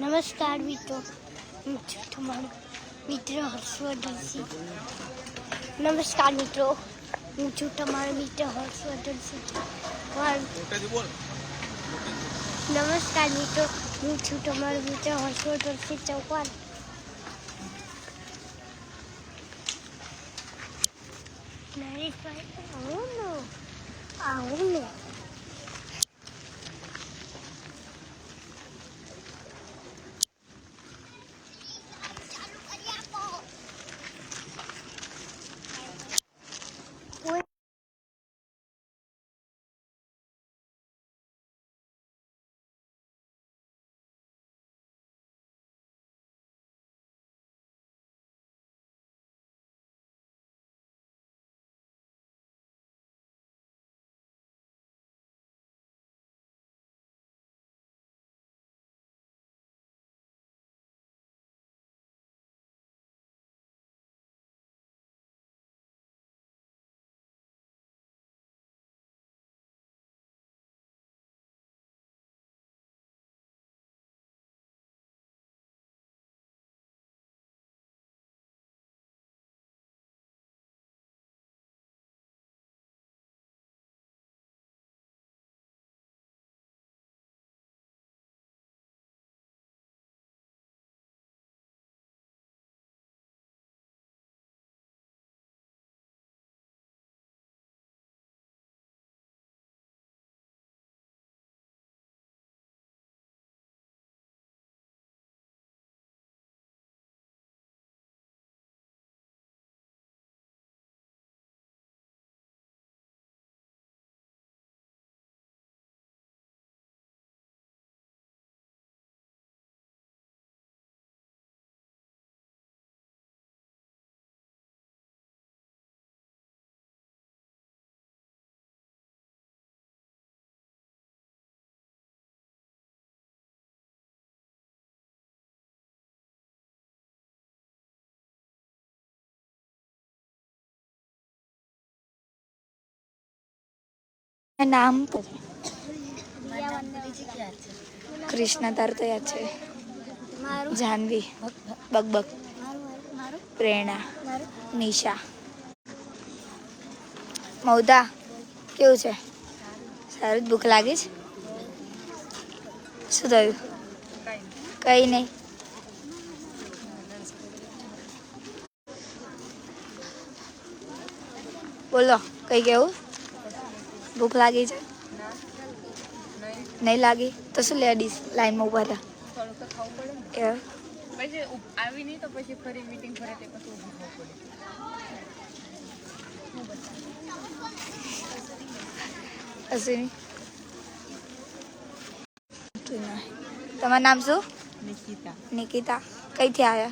નમસ્કાર મિત્રો હું છું તમારો મિત્ર હર્ષવર્ધનસિંહ નમસ્કાર મિત્રો હું છું તમારો મિત્ર હર્ષવર્ધનસિંહ ચૌહાણ નમસ્કાર મિત્રો હું છું તમારો મિત્ર હર્ષવર્ધનસિંહ ચૌહાણ નરેશભાઈ આવું ને આવું ને નામ કૃષ્ણ તાર તો યાદ છે. જાનવી બકબક પ્રેરણા નિશા. મૌદા કેવું છે? સારું જ ભૂખ લાગી છે? શું થયું? કઈ નહીં. બોલો કઈ કેવું ભૂખ લાગી છે? નહીં લાગી? તો શું લેડીઝ લાઈનમાં ઊભા રહ્યા? આવી નહીં તો પછી ફરી મીટિંગ તે પછી પડે. તમારું નામ શું? નિકિતા. નિકિતા. કઈથી આવ્યા?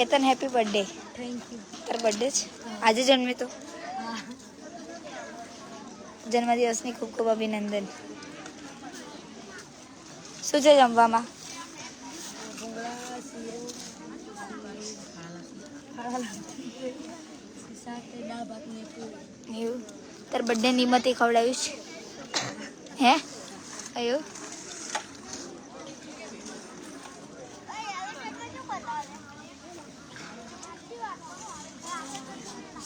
Ketan happy birthday thank you તાર બર્થડે છે આજે જન્મે તો જન્મદિવસની ખૂબ ખૂબ અભિનંદન શું છે જમવામાં તાર બર્થડે નિમતે ખવડાવ્યું છે હે? એવું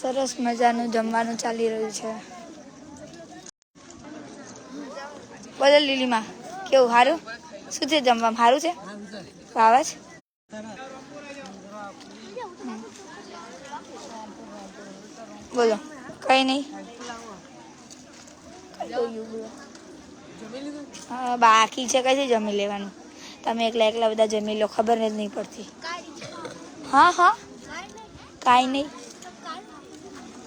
સરસ મજાનું જમવાનું ચાલી રહ્યું છે. બોલો લીલીમાં, કેવું સારું શું છે જમવામાં સારું છે? ભાવે છે બોલો, કઈ નહીં. બાકી છે કઈ જમી લેવાનું? તમે એકલા એકલા બધા જમી લો, ખબર જ નહીં પડતી. હા હા. કાંઈ નહીં.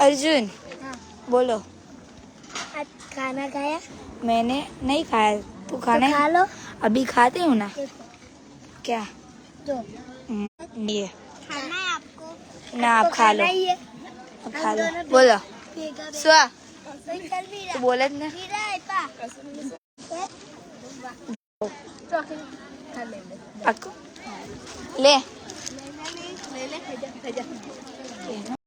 अर्जुन हाँ। बोलो आज खाना खाया मैंने नहीं खाया तू खाना तो खा लो अभी खाते हो ना क्या दो ये खाना है आपको ना आप खा लो अब खा लो बोलो सुहा तो बोला ले ले ले ले